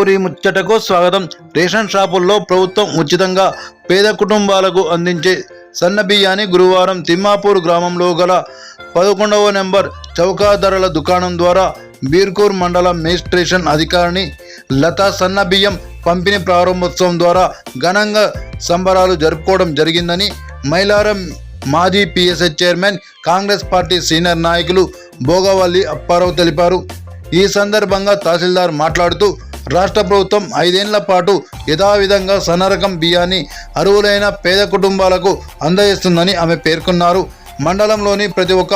ఊరి ముచ్చటకు స్వాగతం. రేషన్ షాపుల్లో ప్రభుత్వం ఉచితంగా పేద కుటుంబాలకు అందించే సన్న బియ్యాన్ని గురువారం తిమ్మాపూర్ గ్రామంలో గల పదకొండవ నెంబర్ చౌకా ధరల దుకాణం ద్వారా బీర్కూర్ మండల మేజిస్ట్రేషన్ అధికారిని లతా సన్న బియ్యం పంపిణీ ప్రారంభోత్సవం ద్వారా ఘనంగా సంబరాలు జరుపుకోవడం జరిగిందని మైలారం మాజీ PSS chairman Congress party senior నాయకులు భోగవల్లి అప్పారావు తెలిపారు. ఈ సందర్భంగా తహసీల్దార్ మాట్లాడుతూ రాష్ట్ర ప్రభుత్వం ఐదేళ్ళ పాటు యథావిధంగా సన్నరకం బియ్యాన్ని అరువులైన పేద కుటుంబాలకు అందజేస్తుందని ఆమె పేర్కొన్నారు. మండలంలోని ప్రతి ఒక్క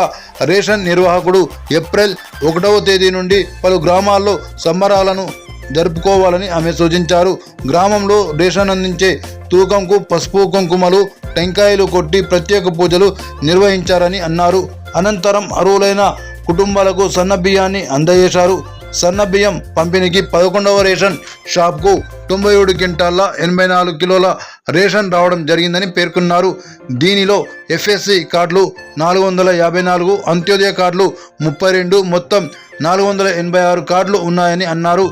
రేషన్ నిర్వాహకుడు ఏప్రిల్ ఒకటవ తేదీ నుండి పలు గ్రామాల్లో సంబరాలను జరుపుకోవాలని ఆమె సూచించారు. గ్రామంలో రేషన్ అందించే తూకంకు పసుపు కుంకుమలు టెంకాయలు కొట్టి ప్రత్యేక పూజలు నిర్వహించారని అన్నారు. అనంతరం అరువులైన కుటుంబాలకు సన్న బియ్యాన్ని అందజేశారు. సన్న బియ్యం పంపిణీకి పదకొండవ రేషన్ షాప్కు తొంభై ఏడు క్వింటాల ఎనభై నాలుగు కిలోల రేషన్ రావడం జరిగిందని పేర్కొన్నారు. దీనిలో ఎఫ్ఎస్సి కార్డులు నాలుగు వందల యాభై నాలుగు అంత్యోదయ కార్డులు ముప్పై రెండు మొత్తం నాలుగు వందల ఎనభై ఆరు కార్డులు ఉన్నాయని అన్నారు.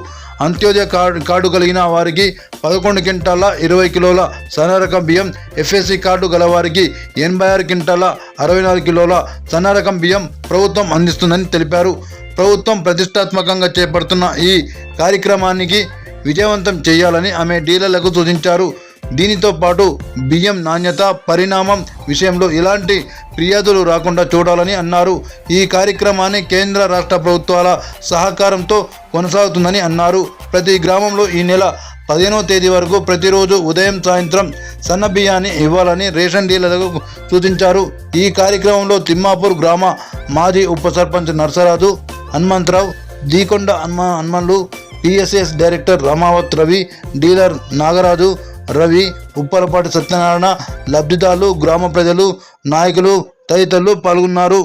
అంత్యోదయ కార్డు కార్డు కలిగిన వారికి పదకొండు క్వింటాల ఇరవై కిలోల సన్నరకం బియ్యం ఎఫ్ఎస్సి కార్డు గల వారికి ఎనభై ఆరు క్వింటాల అరవై నాలుగు కిలోల సన్నరకం బియ్యం ప్రభుత్వం అందిస్తుందని తెలిపారు. ప్రభుత్వం ప్రతిష్టాత్మకంగా చేపడుతున్న ఈ కార్యక్రమానికి విజయవంతం చేయాలని ఆమె డీలర్లకు సూచించారు. దీనితో పాటు బియ్యం నాణ్యత పరిణామం విషయంలో ఎలాంటి ఫిర్యాదులు రాకుండా చూడాలని అన్నారు. ఈ కార్యక్రమాన్ని కేంద్ర రాష్ట్ర ప్రభుత్వాల సహకారంతో కొనసాగుతుందని అన్నారు. ప్రతి గ్రామంలో ఈ నెల పదిహేనో తేదీ వరకు ప్రతిరోజు ఉదయం సాయంత్రం సన్న బియ్యాన్ని ఇవ్వాలని రేషన్ డీలర్లకు సూచించారు. ఈ కార్యక్రమంలో తిమ్మాపూర్ గ్రామ మాజీ ఉప sarpanch Narsaraju Hanumantharao Deekonda Hanuma Hanumanlu TSS director Ramavath Ravi dealer Nagaraju Ravi Uppalapati Satyanarayana లబ్ధిదారులు గ్రామ ప్రజలు నాయకులు తదితరులు పాల్గొన్నారు.